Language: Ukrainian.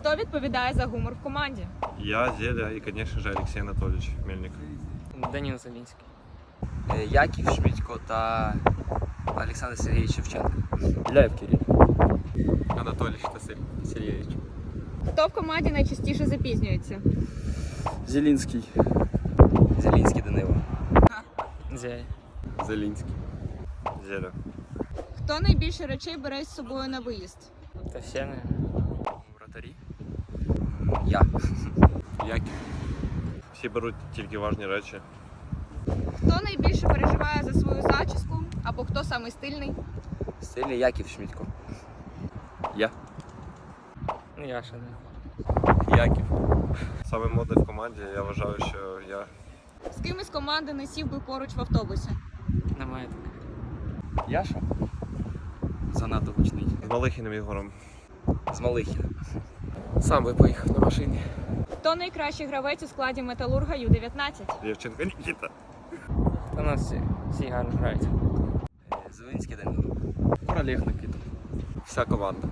Хто відповідає за гумор в команді? Я, Зеля и, конечно же, Алексей Анатольевич Мельник. Даніл Зелінський. Е, Яків Шмідько та Олександр Сергійович Шевченко. Іляєв Кирил. Анатолий Сергеевич. Хто в команді найчастіше запізнюється? Зелінський. Зелінський Данило. Зяй. Зелинский. Зеля. Хто найбільше речей бере з собою на виїзд? Та все не. Вратарі. Я. Яків. Всі беруть тільки важні речі. Хто найбільше переживає за свою зачіску? Або хто самий стильний? Стильний Яків Шмідько. Я. Ну я ще не. Яків. Саме модний в команді, я вважаю, що я З ким із команди не сів би поруч в автобусі? Немає такого. Яша. Занадто гучний. з Малихіним Ігорем. З Малихіна. Сам би поїхав на машині. Хто найкращий гравець у складі металурга Ю-19? Дівчинка Нікіта. Та у нас всі, всі гарно грають. Е, Зеленський Данило. Королег Никита. Вся команда.